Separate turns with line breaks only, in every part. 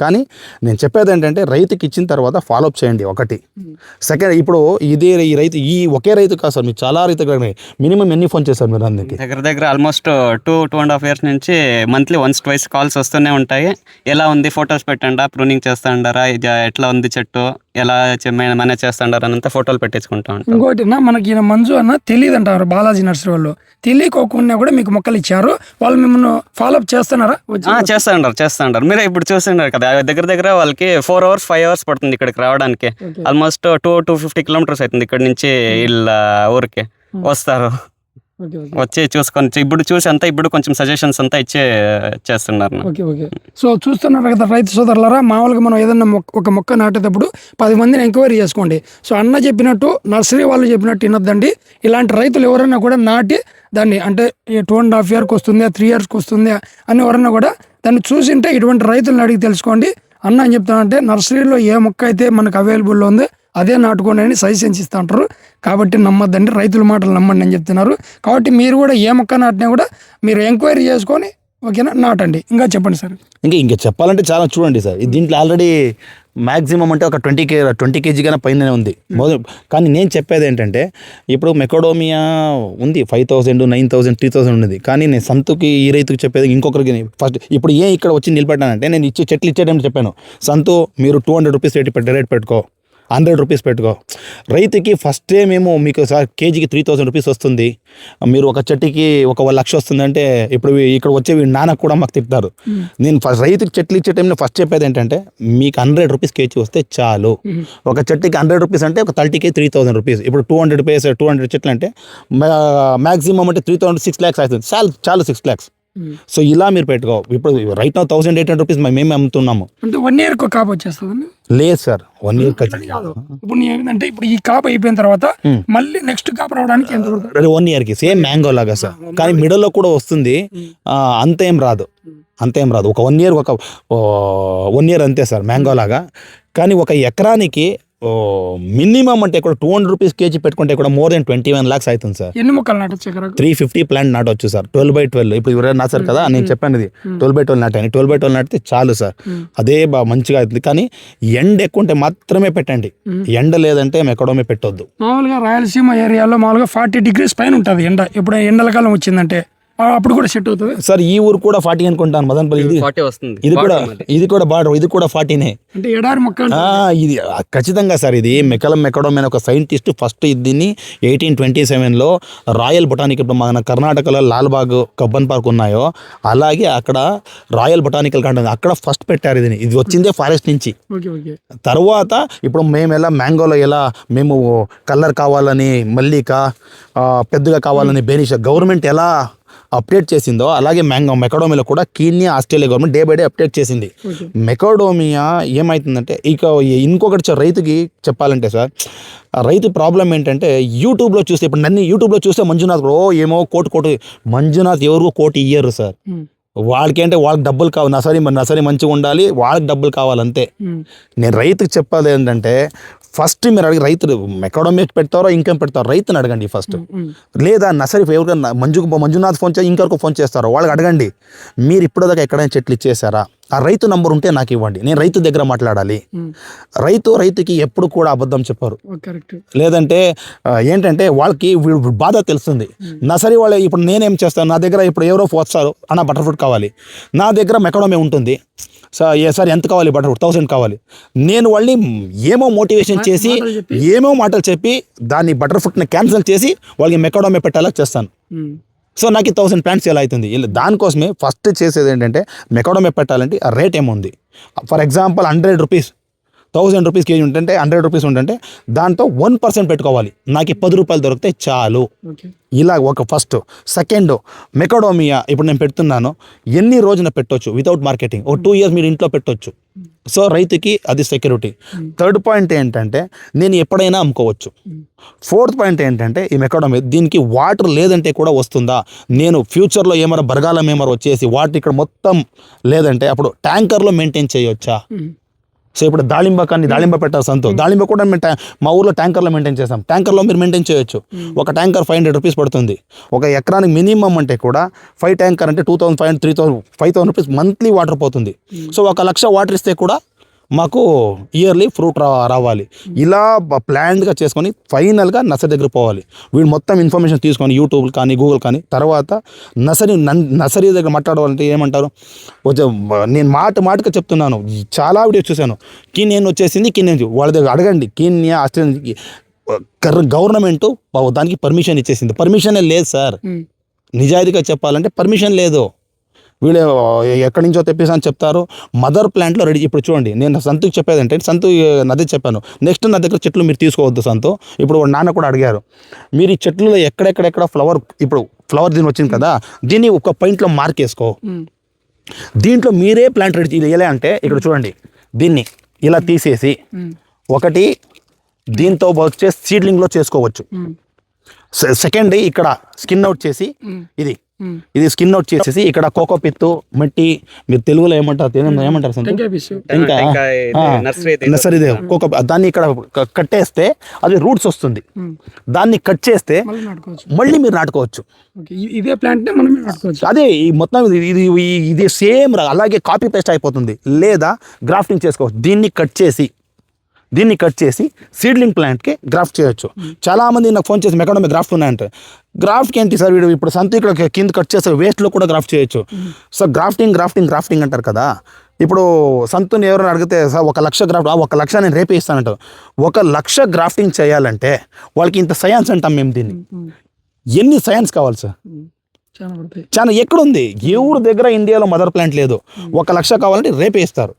కానీ నేను చెప్పేది ఏంటంటే రైతుకి ఇచ్చిన తర్వాత ఫాలోఅప్ చేయండి ఒకటి. సెకండ్ ఇప్పుడు ఇదే ఈ రైతు ఈ ఒకే రైతు కాదు సార్ మీరు చాలా రైతు మినిమం ఎన్ని ఫోన్ చేశారు మీరు అందరికీ?
దగ్గర దగ్గర almost two two and half years నుంచి మంత్లీ వన్స్ ట్వైస్ కాల్స్ వస్తూనే ఉంటాయి. ఎలా ఉంది ఫొటోస్ పెట్టండా ప్రూనింగ్ చేస్తాండారా ఇది ఎట్లా ఉంది చెట్టు? ఎలా మేనేజ్ చేస్తాండారా అనంతా ఫోటోలు పెట్టించుకుంటా ఉంటాం.
ఇంకోటి నా మనకి ఈయన మంజు అన్న తెలియదు అంటారు బాలాజీ నర్సరీ వాళ్ళు. తెలియకోకుండా కూడా మీకు మొక్కలు ఇచ్చారు. వాళ్ళు మిమ్మల్ని ఫాలోఅప్ చేస్తున్నారా?
చేస్తాండారు చేస్తాండారు. మీరే ఇప్పుడు చూస్తున్నారు కదా దగ్గర దగ్గర వాళ్ళకి ఫోర్ అవర్స్ ఫైవ్ అవర్స్ పడుతుంది ఇక్కడికి రావడానికి. Almost two two fifty kilometres అవుతుంది ఇక్కడ నుంచి వీళ్ళ ఊరికి వస్తారు.
ఓకే ఓకే
వచ్చి చూసుకొని ఇప్పుడు చూసి అంతా ఇప్పుడు కొంచెం సజెషన్స్ అంతా ఇచ్చే చేస్తున్నారు.
Okay okay. సో చూస్తున్నారు కదా రైతు సోదరులారా మామూలుగా మనం ఏదన్నా మొక్క ఒక మొక్క నాటేటప్పుడు పది మందిని ఎంక్వైరీ చేసుకోండి. సో అన్న చెప్పినట్టు నర్సరీ వాళ్ళు చెప్పినట్టు వినొద్దండి. ఇలాంటి రైతులు ఎవరైనా కూడా నాటి దాన్ని అంటే టూ అండ్ హాఫ్ ఇయర్కి వస్తుందా త్రీ ఇయర్స్కి వస్తుందా అని ఎవరన్నా కూడా దాన్ని చూసింటే ఇటువంటి రైతులను అడిగి తెలుసుకోండి. అన్న అని చెప్తానంటే నర్సరీలో ఏ మొక్క అయితే మనకు అవైలబుల్లో ఉందో అదే నాటుకోండి అని సజెషన్స్ ఇస్తూ ఉంటారు కాబట్టి నమ్మద్దండి రైతుల మాటలు నమ్మండి అని చెప్తున్నారు. కాబట్టి మీరు కూడా ఏ మొక్క నాటినా కూడా మీరు ఎంక్వైరీ చేసుకొని ఓకేనా నాటండి. ఇంకా చెప్పండి సార్.
ఇంకా ఇంకా చెప్పాలంటే చాలా చూడండి సార్. ఇది దీంట్లో ఆల్రెడీ మ్యాక్సిమం అంటే ఒక ట్వంటీ కే ట్వంటీ కేజీ కన్నా పైన ఉంది. మొదలు కానీ నేను చెప్పేది ఏంటంటే ఇప్పుడు మెకోడోమియా ఉంది five thousand nine thousand three thousand ఉన్నది. కానీ నేను సంతుకి ఈ రైతుకి చెప్పేది ఇంకొకరికి ఫస్ట్ ఇప్పుడు ఏ ఇక్కడ వచ్చి నిలబెట్టానంటే నేను ఇచ్చే చెట్లు ఇచ్చేటప్పుడు చెప్పాను. సంతు మీరు two hundred rupees rate rate పెట్టుకో. హండ్రెడ్ రూపీస్ పెట్టుకో. రైతుకి ఫస్టే మేము మీకు సార్ కేజీకి త్రీ థౌసండ్ రూపీస్ వస్తుంది. మీరు ఒక చెట్టుకి ఒక లక్ష వస్తుందంటే ఇప్పుడు ఇక్కడ వచ్చే వీడి నాన్నకు కూడా మాకు తిప్పుతారు నేను ఫస్ట్ రైతుకి చెట్లు ఇచ్చే టైంలో ఫస్ట్ చెప్పేది ఏంటంటే మీకు హండ్రెడ్ రూపీస్ కేజీ వస్తే చాలు. ఒక చెట్టుకి హండ్రెడ్ రూపీస్ అంటే ఒక థర్టీకి త్రీ థౌసండ్ రూపీస్. ఇప్పుడు two hundred rupees two hundred చెట్లు అంటే మ్యాక్సిమం అంటే త్రీ థౌసండ్ సిక్స్ ల్యాక్స్ అవుతుంది. చాలు చాలు సిక్స్ ల్యాక్స్ సో ఇలా మీరు పెట్టుకో. ఇప్పుడు రైట్ నా థౌసండ్ ఎయిట్ హండ్రెడ్ రూపీస్ మేమే అమ్ముతున్నాము.
అంటే వన్ ఇయర్ కాపు
లేదు సార్. వన్ ఇయర్
కాదు. ఇప్పుడు నీ ఏంటంటే ఇప్పుడు ఈ కాపు అయిపోయిన తర్వాత మళ్ళీ నెక్స్ట్ కాపు రావడానికి ఎంత
వన్ ఇయర్కి సేమ్ మ్యాంగో లాగా సార్. కానీ మిడిల్లో కూడా వస్తుంది. అంతేం రాదు. అంతేం రాదు. ఒక వన్ ఇయర్ ఒక వన్ ఇయర్ అంతే సార్ మ్యాంగో లాగా. కానీ ఒక ఎకరానికి మినిమం అంటే కూడా టూ హండ్రెడ్ రూపీస్ కేజీ పెట్టుకుంటే కూడా more than twenty one lakhs అవుతుంది సార్.
ఎన్ని మొక్కలు నాటొచ్చు
త్రీ ఫిఫ్టీ ప్లాంట్ నాటవచ్చు సార్. Twelve by twelve. ఇప్పుడు ఎవరైనా నాటారు కదా నేను చెప్పాను ఇది. ట్వెల్వ్ బై ట్వెల్వ్ నాటాను. ట్వెల్వ్ బై ట్వెల్వ్ నాటితే చాలు సార్. అదే బాగా మంచిగా అవుతుంది. కానీ ఎండ ఎక్కువ ఉంటే మాత్రమే పెట్టండి. ఎండ లేదంటే ఎక్కడోమే పెట్టొద్దు.
మామూలుగా రాయలసీమ ఏరియాలో మామూలుగా ఫార్టీ డిగ్రీస్ పైన ఉంటుంది ఎండ. ఇప్పుడు ఎండల కాలం వచ్చిందంటే అప్పుడు కూడా సెట్ అవుతుంది.
సార్ ఈ ఊరు కూడా ఫార్టీ అనుకుంటాను మదన్పల్లి ఇది
ఫార్టీ వస్తుంది.
ఇది కూడా ఇది కూడా బార్డర్ ఇది కూడా ఫార్టీనే
అంటే ఎడారి మొక్క
ఇది ఖచ్చితంగా సార్ ఇది మెకలం మెకడం అనే ఒక సైంటిస్ట్ ఫస్ట్ దీన్ని ఎయిటీన్ ట్వంటీ సెవెన్లో రాయల్ బొటానిక్ ఇప్పుడు మన కర్ణాటకలో లాల్బాగ్ కబ్బన్ పార్క్ ఉన్నాయో అలాగే అక్కడ రాయల్ బొటానికల్ గార్డెన్ అక్కడ ఫస్ట్ పెట్టారు ఇది ఇది వచ్చిందే ఫారెస్ట్ నుంచి.
Okay okay.
తర్వాత ఇప్పుడు మేము ఎలా మ్యాంగోలో ఎలా మేము కలర్ కావాలని మల్లిక పెద్దగా కావాలని బెనిష గవర్నమెంట్ ఎలా అప్డేట్ చేసిందో అలాగే మ్యాంగో మెకడోమియాలో కూడా Kenya Australia government day by day update చేసింది. మెకోడోమియా ఏమవుతుందంటే ఇక ఇంకొకటి రైతుకి చెప్పాలంటే సార్ రైతు ప్రాబ్లం ఏంటంటే యూట్యూబ్లో చూస్తే ఇప్పుడు నన్ను యూట్యూబ్లో చూస్తే మంజునాథ్ ఓ ఏమో కోటి కోటి మంజునాథ్ ఎవరికో కోటి ఇయ్యరు సార్. వాళ్ళకి అంటే వాళ్ళకి డబ్బులు కావాలి నర్సరీ నర్సరీ మంచిగా ఉండాలి వాళ్ళకి డబ్బులు కావాలంతే. నేను రైతుకి చెప్పాలి ఏంటంటే ఫస్ట్ మీరు అడిగి రైతు ఎకడమిక్ పెడతారో ఇంకేం పెడతారో రైతుని అడగండి ఫస్ట్. లేదా నర్సరీ ఎవరికైనా మంజు మంజునాథ్ ఫోన్ చేసి ఇంకొకరికి ఫోన్ చేస్తారో వాళ్ళకి అడగండి. మీరు ఇప్పటిదాకా ఎక్కడైనా చెట్లు ఇచ్చేసారా? ఆ రైతు నంబర్ ఉంటే నాకు ఇవ్వండి. నేను రైతు దగ్గర మాట్లాడాలి. రైతు రైతుకి ఎప్పుడు కూడా అబద్ధం చెప్పారు. లేదంటే ఏంటంటే వాళ్ళకి బాధ తెలుస్తుంది. నర్సరీ వాళ్ళు ఇప్పుడు నేనేం చేస్తాను? నా దగ్గర ఇప్పుడు ఎవరో వస్తారు. అన్న బటర్ ఫ్రూట్ కావాలి. నా దగ్గర మెకడమే ఉంటుంది. సార్ ఏ సార్ ఎంత కావాలి? బటర్ ఫ్రూట్ థౌసండ్ కావాలి. నేను వాళ్ళని ఏమో మోటివేషన్ చేసి. ఏమో మాటలు చెప్పి దాన్ని బటర్ ఫ్రూట్ని క్యాన్సిల్ చేసి వాళ్ళకి మెకడమే పెట్టేలా చేస్తాను. సో నాకు థౌసండ్ ప్లాంట్స్ ఎలా అవుతుంది. ఇలా దానికోసమే ఫస్ట్ చేసేది ఏంటంటే మెకడమే పెట్టాలంటే ఆ రేట్ ఏముంది? For example hundred rupees thousand rupees KG ఉంటుంటే హండ్రెడ్ రూపీస్ ఉంటుంటే దాంతో వన్ పర్సెంట్ పెట్టుకోవాలి. నాకు ఈ పది రూపాయలు దొరికితే చాలు. ఇలా ఒక ఫస్ట్. సెకండ్ మెకడోమియా ఇప్పుడు నేను పెడుతున్నాను. ఎన్ని రోజున పెట్టొచ్చు? వితౌట్ మార్కెటింగ్ ఒక టూ ఇయర్స్ మీరు ఇంట్లో పెట్టొచ్చు. సో రైతుకి అది సెక్యూరిటీ థర్డ్ పాయింట్ ఏంటంటే నేను ఎప్పుడైనా అమ్ముకోవచ్చు. ఫోర్త్ పాయింట్ ఏంటంటే ఈ మెకడోమి దీనికి వాటర్ లేదంటే కూడా వస్తుందా? నేను ఫ్యూచర్లో ఏమైనా బరగాలం ఏమైనా వచ్చేసి వాటర్ ఇక్కడ మొత్తం లేదంటే అప్పుడు ట్యాంకర్లో మెయింటైన్ చేయొచ్చా?
ఉమ్,
సో ఇప్పుడు దాళింబ కానీ దాళింబ పెట్టారు సంతో దాళింబ కూడా మేము మా ఊర్లో ట్యాంకర్లో మెయింటైన్ చేస్తాం. ట్యాంకర్లో మీరు మెయింటైన్ చేయొచ్చు. ఒక ట్యాంకర్ ఫైవ్ హండ్రెడ్ రూపీస్ పడుతుంది. ఒక ఎకరానికి మినిమం అంటే కూడా ఫైవ్ ట్యాంకర్ అంటే two thousand five three thousand five thousand rupees monthly water పోతుంది. సో ఒక లక్ష వాటర్ ఇస్తే కూడా మాకు ఇయర్లీ ఫ్రూట్ రా రావాలి. ఇలా ప్లాన్డ్గా చేసుకొని ఫైనల్గా నర్సరీ దగ్గర పోవాలి. వీడు మొత్తం ఇన్ఫర్మేషన్ తీసుకొని యూట్యూబ్ కానీ గూగుల్ కానీ తర్వాత నర్సరీ నన్- నర్సరీ దగ్గర మాట్లాడాలంటే ఏమంటారు? నేను మాట మాటగా చెప్తున్నాను. చాలా వీడియోస్ చూశాను. కిన్ వచ్చేసింది కిన్ వాళ్ళ దగ్గర అడగండి. కిన్యా ఆస్ట్రేలియా గవర్నమెంట్ దానికి పర్మిషన్ ఇచ్చేసింది. పర్మిషనే లేదు సార్. నిజాయితీగా చెప్పాలంటే పర్మిషన్ లేదు. వీళ్ళు ఎక్కడి నుంచో తెప్పిస్తా అని చెప్తారు మదర్ ప్లాంట్లో రెడీ ఇప్పుడు చూడండి నేను సంతుకి చెప్పేది అంటే సంతు నది చెప్పాను. నెక్స్ట్ నా దగ్గర చెట్లు మీరు తీసుకోవద్దు సంతు. ఇప్పుడు నాన్న కూడా అడిగారు మీరు ఈ చెట్లలో ఎక్కడెక్కడెక్కడ ఫ్లవర్ ఇప్పుడు ఫ్లవర్ దీని వచ్చింది కదా దీన్ని ఒక పాయింట్లో మార్క్ వేసుకో దీంట్లో మీరే ప్లాంట్ రెడీ ఎలా అంటే ఇక్కడ చూడండి దీన్ని ఇలా తీసేసి ఒకటి దీంతో వచ్చే సీడ్లింగ్లో చేసుకోవచ్చు. సెకండ్ ఇక్కడ స్కిన్ అవుట్ చేసి ఇది ఇది స్కిన్ అవుట్ చేసేసి ఇక్కడ కోకో పిత్తు మట్టి మీరు తెలుగులో ఏమంటారు తెలియదు ఏమంటారు సంతు?
టెంకాయ పీసు
ఇంకా
టెంకాయ ఇది,
ఆ,
నర్సరీ.
నర్సరీదే కోకో దాన్ని ఇక్కడ కట్టేస్తే అది రూట్స్ వస్తుంది. దాన్ని కట్ చేస్తే
మళ్ళీ నాటుకోవచ్చు.
మళ్ళీ మీరు నాటుకోవచ్చు.
ఇదే ప్లాంట్
అదే ఈ మొత్తం ఇది ఇది ఈ- ఇది సేమ్ అలాగే కాపీ పేస్ట్ అయిపోతుంది. లేదా గ్రాఫ్టింగ్ చేసుకోవచ్చు. దీన్ని కట్ చేసి దీన్ని కట్ చేసి సీడ్లింగ్ ప్లాంట్కి గ్రాఫ్ట్ చేయొచ్చు. చాలా మంది నాకు ఫోన్ చేసి ఎక్కడ గ్రాఫ్ట్ ఉన్నాయంటే గ్రాఫ్ట్కి ఏంటి సార్ వీడు? ఇప్పుడు సంత ఇక్కడ కింద కట్ చేస్తే వేస్ట్లో కూడా గ్రాఫ్ట్ చేయొచ్చు. సో గ్రాఫ్టింగ్ గ్రాఫ్టింగ్ గ్రాఫ్టింగ్ అంటారు కదా. ఇప్పుడు సంతుని ఎవరైనా అడిగితే సార్ ఒక లక్ష గ్రాఫ్ట్ ఒక లక్ష నేను రేపే ఇస్తానంట ఒక లక్ష గ్రాఫ్టింగ్ చేయాలంటే వాళ్ళకి ఇంత సైన్స్ అంటాం మేము దీన్ని. ఎన్ని సైన్స్ కావాలి సార్?
చాలా
చాలా ఎక్కడుంది? ఎవరి దగ్గర ఇండియాలో మదర్ ప్లాంట్ లేదు. ఒక లక్ష కావాలంటే రేపే ఇస్తారు.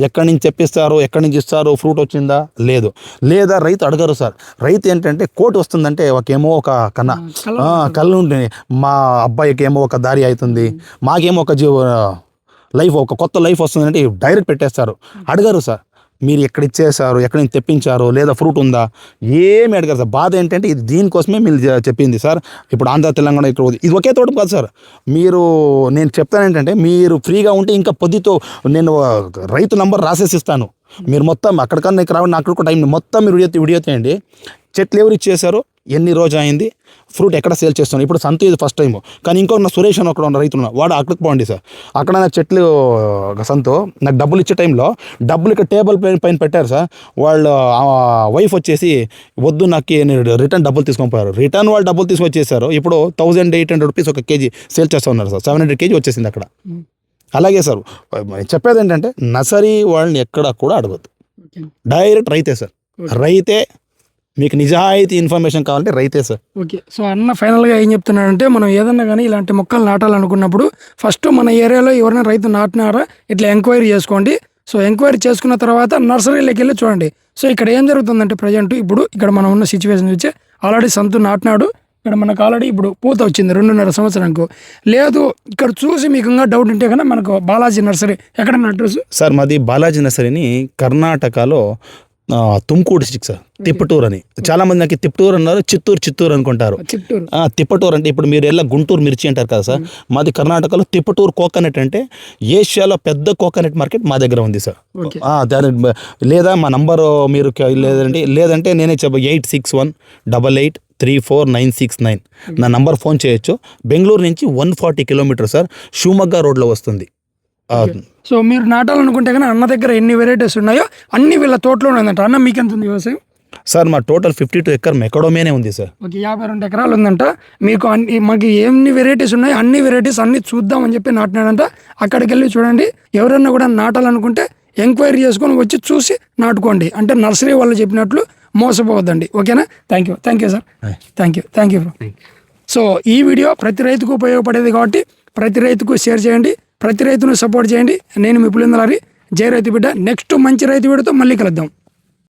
ఎక్కడి నుంచి తెప్పిస్తారు? ఎక్కడి నుంచి ఇస్తారు? ఫ్రూట్ వచ్చిందా? లేదు. లేదా రైతు అడగరు సార్. రైతు ఏంటంటే కోటి వస్తుందంటే ఒకేమో ఒక కన్నా. ఆ, కళ్ళు ఉంటుంది మా అబ్బాయికి ఏమో ఒక దారి అవుతుంది. మాకేమో ఒక జీవ లైఫ్ ఒక కొత్త లైఫ్ వస్తుందంటే డైరెక్ట్ పెట్టేస్తారు. అడగరు సార్. మీరు ఎక్కడ ఇచ్చేసారు ఎక్కడ నుంచి తెప్పించారు లేదా ఫ్రూట్ ఉందా? ఏమి అడిగారు సార్. బాధ ఏంటంటే ఇది దీనికోసమే మీరు చెప్పింది సార్. ఇప్పుడు ఆంధ్ర తెలంగాణ ఇక్కడ ఉంది. ఇది ఒకే తోట కాదు సార్. మీరు నేను చెప్తాను ఏంటంటే మీరు ఫ్రీగా ఉంటే ఇంకా పొద్దుతో నేను రైతు నంబర్ రాసేసి ఇస్తాను. మీరు మొత్తం అక్కడికన్నా ఇక్కడ రావండి అక్కడికి టైం మొత్తం మీరు వీడియో వీడియో తీయండి. చెట్లు ఎవరు ఇచ్చేసారు ఎన్ని రోజు అయింది ఫ్రూట్ ఎక్కడ సేల్ చేస్తున్నాను ఇప్పుడు సంత ఇది ఫస్ట్ టైం కానీ ఇంకో నా సురేష్ అని ఒకడు ఉన్న రైతు ఉన్నాడు. వాడు అక్కడికి పోండి సార్. అక్కడ నాకు చెట్లు సంతో నాకు డబ్బులు ఇచ్చే టైంలో డబ్బులు ఇక్కడ టేబుల్ పైన పైన పెట్టారు సార్. వాళ్ళు వైఫ్ వచ్చేసి వద్దు నాకు నేను రిటర్న్ డబ్బులు తీసుకొని పోయారు. రిటర్న్ వాళ్ళు డబ్బులు తీసుకొచ్చేసారు. ఇప్పుడు థౌజండ్ ఎయిట్ హండ్రెడ్ రూపీస్ ఒక కేజీ సేల్ చేస్తూ ఉన్నారు సార్. సెవెన్ హండ్రెడ్ కేజీ వచ్చేసింది అక్కడ. అలాగే సార్ చెప్పేది ఏంటంటే నర్సరీ వాళ్ళని ఎక్కడ కూడా అడగద్దు. డైరెక్ట్ రైతే సార్. రైతే మీకు నిజాయితీ ఇన్ఫర్మేషన్ కావాలంటే రైతే సార్.
ఓకే సో అన్న ఫైనల్గా ఏం చెప్తున్నాడంటే మనం ఏదన్నా కానీ ఇలాంటి మొక్కలు నాటాలనుకున్నప్పుడు ఫస్ట్ మన ఏరియాలో ఎవరైనా రైతు నాటినారా? ఇట్లా ఎంక్వైరీ చేసుకోండి. సో ఎంక్వైరీ చేసుకున్న తర్వాత నర్సరీలోకి వెళ్ళి చూడండి. సో ఇక్కడ ఏం జరుగుతుందంటే ప్రజెంట్ ఇప్పుడు ఇక్కడ మనం ఉన్న సిచ్యువేషన్ చూసి ఆల్రెడీ సంతు నాటినాడు. ఇక్కడ మనకు ఆల్రెడీ ఇప్పుడు పూత వచ్చింది రెండున్నర సంవత్సరానికి. లేదు ఇక్కడ చూసి మీకు ఇంకా డౌట్ ఉంటే కన్నా మనకు బాలాజీ నర్సరీ ఎక్కడ అడ్రస్
సార్ మాది బాలాజీ నర్సరీని కర్ణాటకలో తుమ్కూరు డిస్టిక్ సార్. తిప్పటూరు అని. చాలా మంది నాకు తిప్పటూరు అన్నారు చిత్తూరు చిత్తూరు అనుకుంటారు. తిప్పటూరు అంటే ఇప్పుడు మీరు ఎలా గుంటూరు మిర్చి అంటారు కదా సార్. మాది కర్ణాటకలో తిప్పటూరు కోకోనట్ అంటే ఏషియాలో పెద్ద కోకోనట్ మార్కెట్ మా దగ్గర ఉంది సార్. దాని లేదా మా నంబరు మీరు లేదంటే లేదంటే నేనే చెప్ప eight six one double eight three four nine six nine. నా నంబర్ ఫోన్ చేయొచ్చు. బెంగళూరు నుంచి వన్ ఫార్టీ కిలోమీటర్ సార్ షూమగ్గా రోడ్లో వస్తుంది.
సో మీరు నాటాలనుకుంటే కానీ అన్న దగ్గర ఎన్ని వెరైటీస్ ఉన్నాయో అన్ని వీళ్ళ తోటలోనే ఉందంట. అన్న మీకు ఎంత ఉంది వ్యవసాయం?
సార్ మా టోటల్ ఫిఫ్టీ టూ ఎకర్ మెకడోమేనే ఉంది సార్.
ఒక యాభై రెండు ఎకరాలు ఉందంట. మీకు అన్ని మాకు ఎన్ని వెరైటీస్ ఉన్నాయో అన్ని వెరైటీస్ అన్ని చూద్దామని చెప్పి నాటినాడంట. అక్కడికి వెళ్ళి చూడండి. ఎవరన్నా కూడా నాటాలనుకుంటే ఎంక్వైరీ చేసుకొని వచ్చి చూసి నాటుకోండి. అంటే నర్సరీ వాళ్ళు చెప్పినట్లు మోసపోవద్దండి. ఓకేనా? Thank you thank you sir thank you thank you so ఈ వీడియో ప్రతి రైతుకు ఉపయోగపడేది కాబట్టి ప్రతి రైతుకు షేర్ చేయండి. ప్రతి రైతును సపోర్ట్ చేయండి. నేను మీ పులిందలారి జై రైతు బిడ్డ. నెక్స్ట్ మంచి రైతు బిడ్డతో మళ్ళీ కలుద్దాం.